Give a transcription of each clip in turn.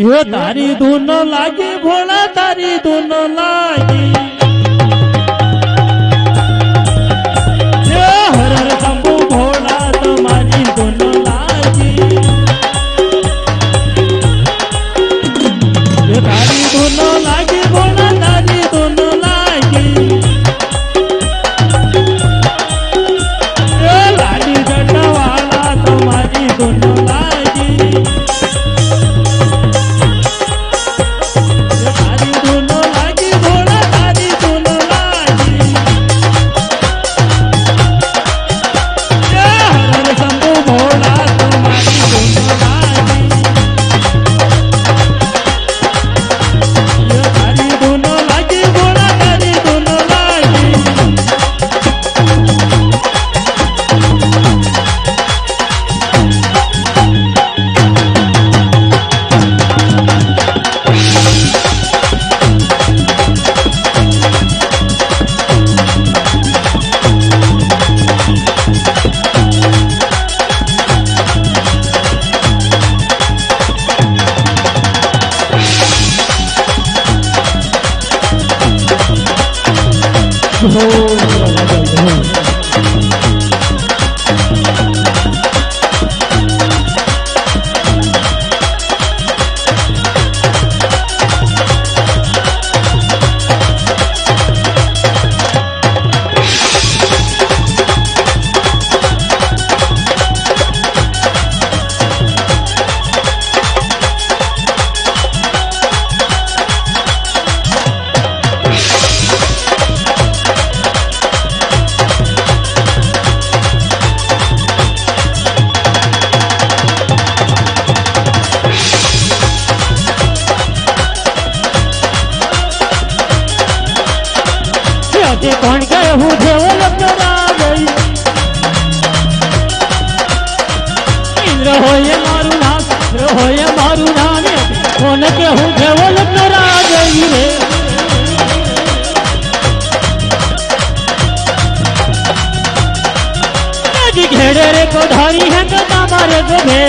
यो तारी धुन लागे भोला तारी धुन लागे のラジオみたいな。આજે કોણ કે હું જેવો લગ્નરા ગઈ ઇન્દ્ર હોય મારું નામ ઇન્દ્ર હોય મારું નામ કોણ કે હું જેવો લગ્નરા ગઈ રે નદી ઘેડે રે કોધારી હે તો તમારે ગભે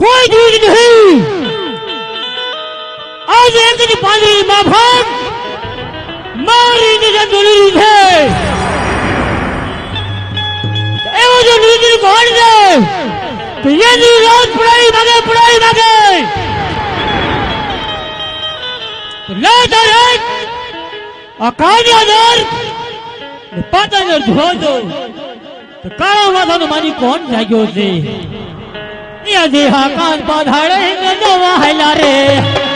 कोई दूर नहीं। आज अंदर पाली माँ भाग मारी निजन दूरी ए वो जो दूरी कौन दे तो ये नी रोज पढ़ाई मांगे पढ़ाई मांगे। तो लेट और लेट अकानिया दर्द पाता जो धो दो तो काला माथा तो मारी कौन जाग्यो से દેહા કાન પાધાડે ને નવા હાયલા રે.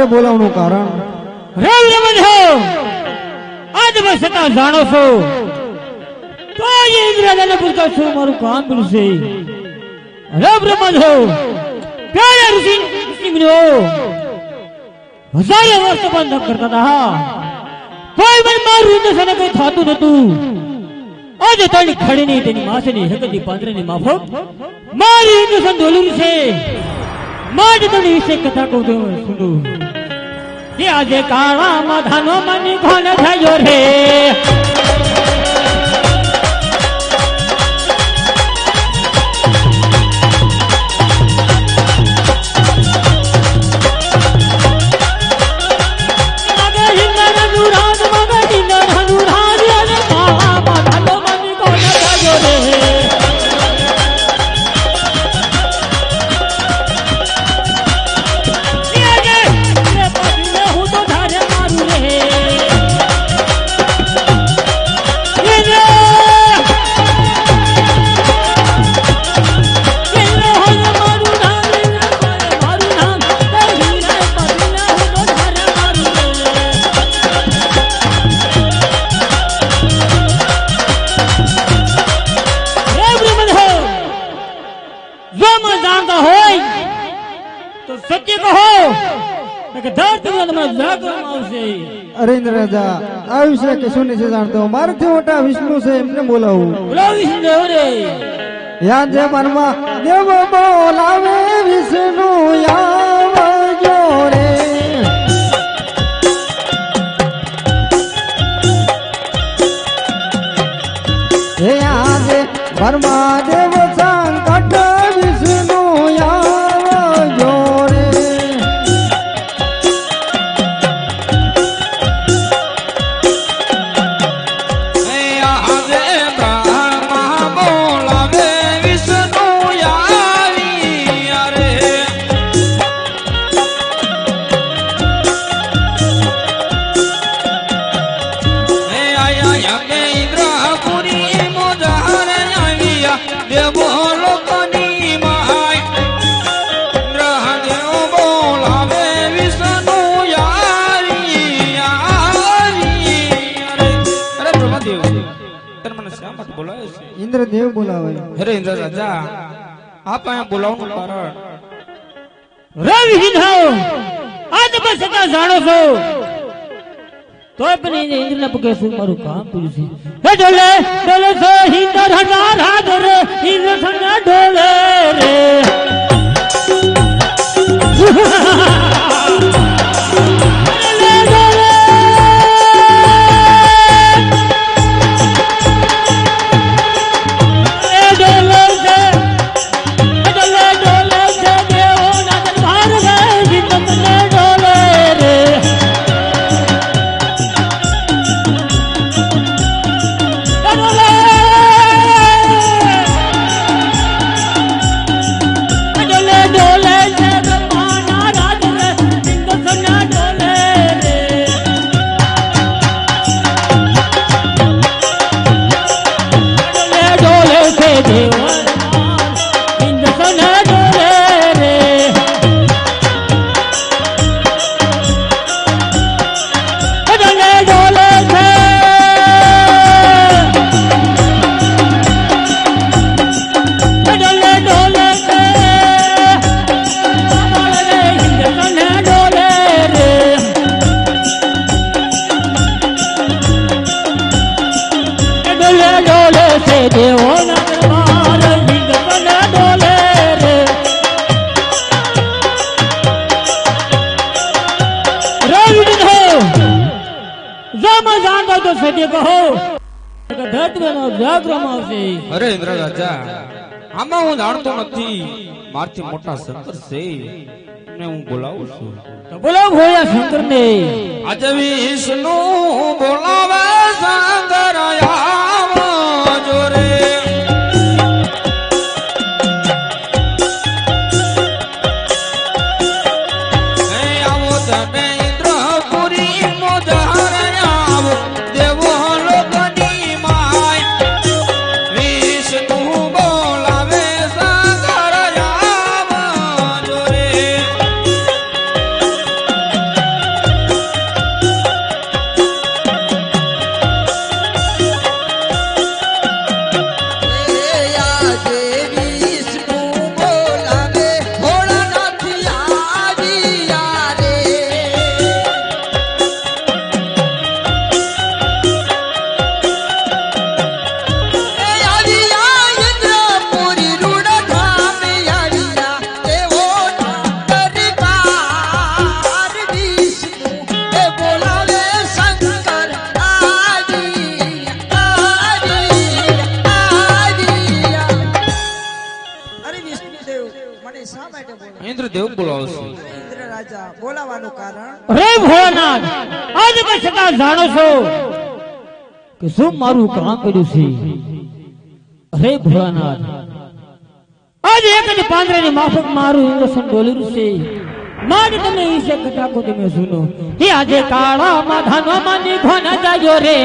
અત્યારે બોલાવવાનું કારણ? રે બંધો આજ મેં સતા જાણો છો. તો એ ઇન્દ્રજાને પૂછતા છું, મારું કામ પેલું છે રે બ્રહ્મન હો પ્યારે ઋષિ ઋષિમુનિઓ હજારો વર્ષ બંધ કરતા હતા. કોઈ પણ મારું ઇન્દ્રજાને કોઈ થતું નતું આજે તારી ખડીની, તેની માસેની હકતી પાંદરેની માફો મારી ઇન્દ્રસન ડોલું છે. મારી તને વિશે કથા કહું તો સુનું આજે કાળા માધાનો મની કોણ થયો રે. આ વિશે કશું નથી જાણતો? મારાથી મોટા વિષ્ણુ છે એમને બોલાવું. રે યાદ છે મનમાં દેવ બોલાવે વિષ્ણુ રે. બોલાવે. અરે ઇન્દ્ર રાજા આપ અહીંયા બોલાવવાનું કારણ. રવિ સિંહાઓ આજ બસ સતા જાણો છો? તોય પણ ઇન્દ્રના પગે શું મારું કામ પૂરું છે? હે ડોલે ડોલે સો હિંદર હજાર હાથ રે ઇન્દ્ર સન્ના ડોલે રે. કહો. આવશે અરે ઇન્દ્ર રાજા આમાં હું જાણતો નથી. મારથી મોટા શંકર છે ને હું બોલાવું છું. તો બોલો ભોળા શંકર ને આજે વિષ્ણુ બોલાવે શંકર બોલાવાનું કારણ? રે ભોળાનાથ, આજ કઈ જાણો છો કે શું મારું કામ કર્યું છે? અરે ભોળાનાથ, આજ એક જ પાંદડાની માફક મારું ઇન્દ્રસન ડોલેલું છે. માજ તમે ઈશે કટાકો તમે સુનો હે આજે કાળા માધાનો માની ઘોના જાયો રે.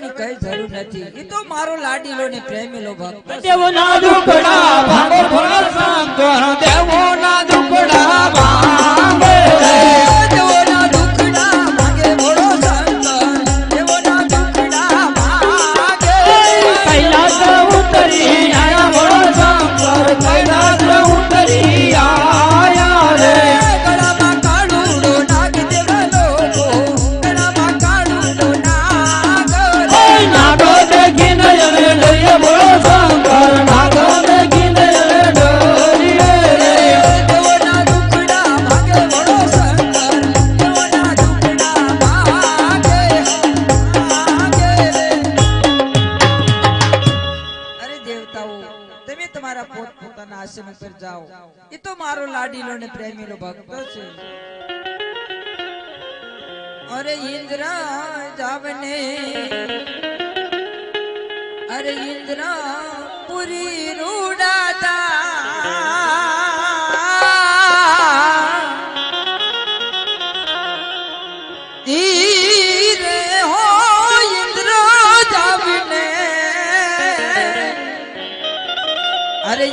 કરવાની કઈ જરૂર નથી એ તો મારો લાડીલો ને પ્રેમીલો ભક્ત. દેવો ના દુકડા ભાગો ભોળા દેવો ના દુકડા ભાંગે પર જાઓ. એ તો મારો લાડીલો ને પ્રેમીલો ભક્ત છે. અરે ઇન્દ્ર જાવને, અરે ઇન્દ્ર પુરી રૂડાતા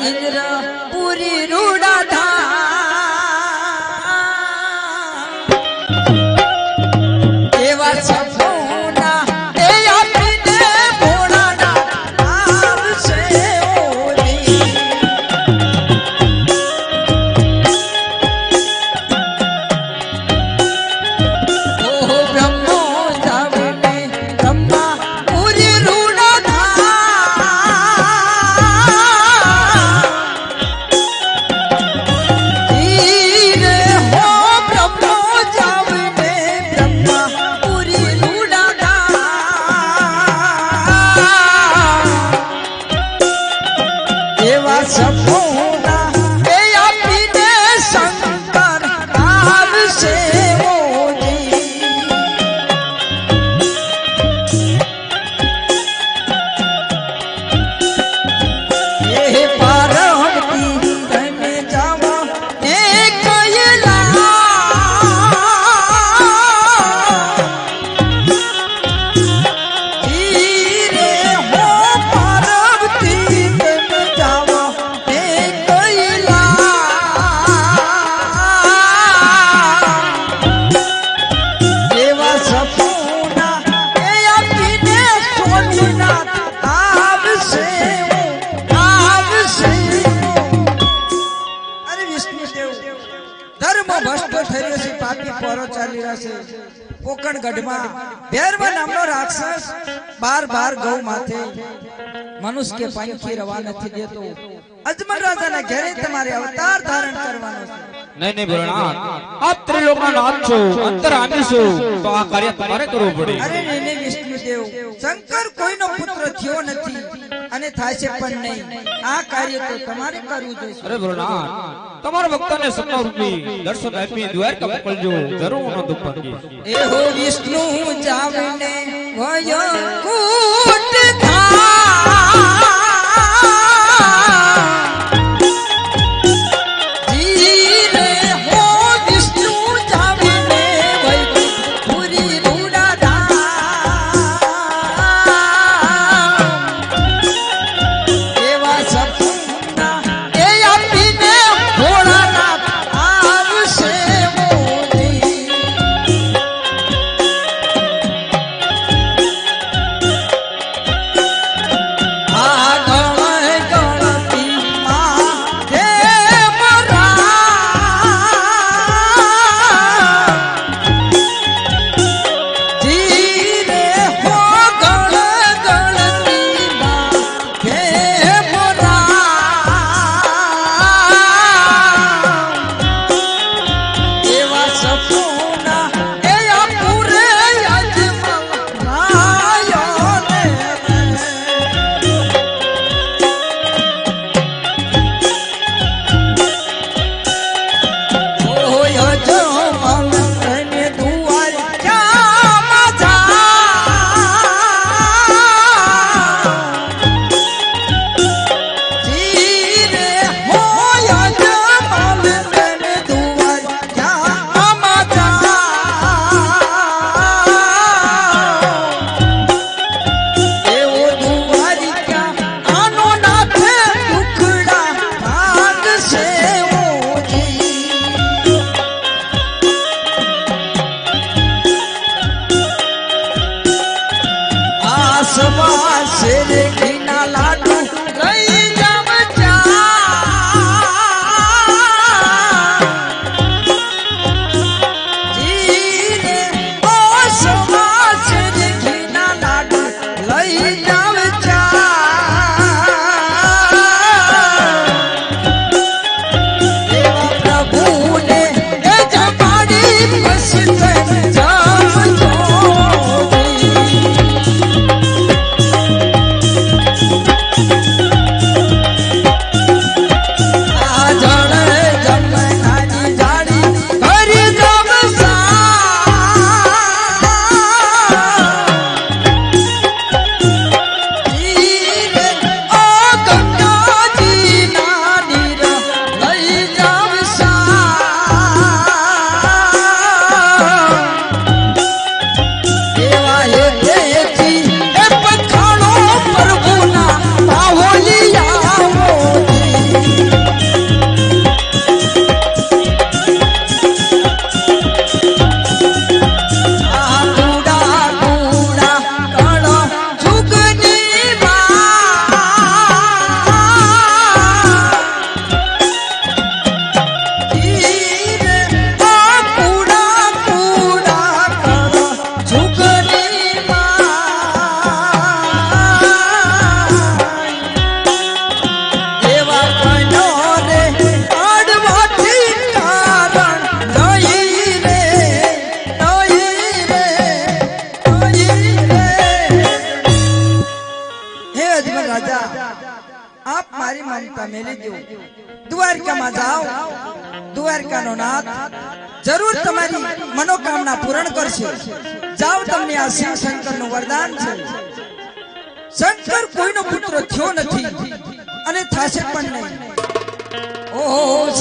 ઇન્દ્ર પૂરી રૂડા થા છે. કોકણ ગઢમાં ભેરવા નામનો રાક્ષસ બાર બાર ગૌ માથે મનુષ્ય કે પંખી રવા નથી દેતો. અજમલ રાજાના ઘેરે તમારે અવતાર ધારણ કરવાનો છે. નહીં નહીં ભરણા આપ ત્રિલોકના નાથ છો અંતરામી છો તો આ કાર્ય તમારે કરવું પડે. અરે નહીં વિષ્ણુદેવ શંકર કોઈનો પુત્ર થયો નથી. અને થાશે પણ નહીં. આ કાર્ય તો તમારે કરવું જોઈએ. અરે ભોળાનાથ તમારા ભક્તને સત્તા રૂપી દર્શન આપી દ્વારકા મોકલજો જરૂર નો દુપન એ હો વિષ્ણુ જામને વયો કૂટ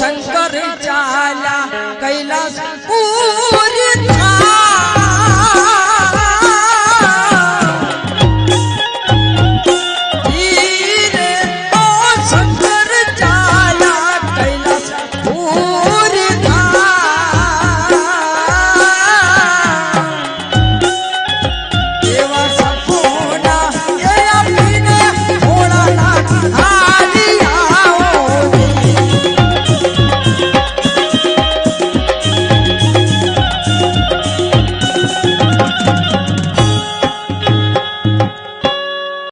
शंकर जा